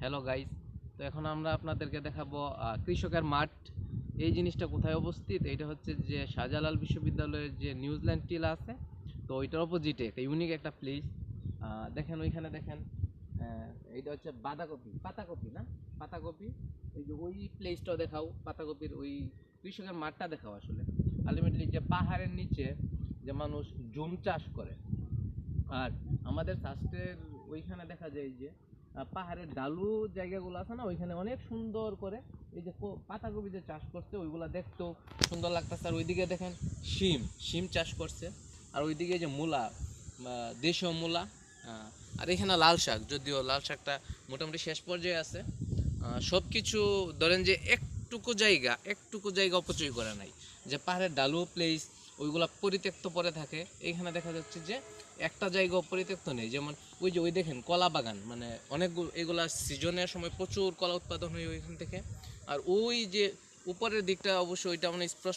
Hello guys তো এখন আমরা আপনাদেরকে দেখাবো কৃষকের মাঠ। এই জিনিসটা কোথায় অবস্থিত? এটা হচ্ছে যে শাহজালাল বিশ্ববিদ্যালয়ের যে নিউজিল্যান্ড টিলা আছে, তো ওইটার অপোজিটে একটা ইউনিক একটা প্লেস দেখেন ওইখানে দেখেন এইটা হচ্ছে বাঁধাকপি। পাতাকপি না? পাতাকপি। ওই যে ওই প্লেসটাও দেখাও। পাতাকপির ওই কৃষকের মাঠটা দেখাও আসলে। আলটিমেটলি যে পাহাড়ের নিচে যে মানুষ জুম চাষ করে। আর আমাদের সাস্টের ওইখানে দেখা যায় যে পাহাড়ের ডালু জায়গাগুলো আছে না, ওইখানে অনেক সুন্দর করে এই যে পাতাকপি যে চাষ করছে, ওইগুলা দেখতেও সুন্দর লাগতেছে। আর ওইদিকে দেখেন শিম শিম চাষ করছে। আর ওইদিকে যে মূলা দেশীয় মূলা আর এখানে লাল শাক, যদিও লাল শাকটা মোটামুটি শেষ পর্যায়ে আছে। সব কিছু ধরেন যে একটুকু জায়গা একটুকু জায়গা অপচয় করে নাই। যে পাহাড়ের ডালু প্লেস ওইগুলা পরিত্যক্ত পরে থাকে। এইখানে দেখা যাচ্ছে যে একটা জায়গা পরিত্যক্ত নেই। যেমন ওই যে, ওই দেখেন, কলা বাগান। মানে অনেকগুলো এগুলা সিজনের সময় প্রচুর কলা উৎপাদন হয় ওইখান থেকে। আর ওই যে উপরের দিকটা অবশ্যই ওইটা মানে স্পষ্ট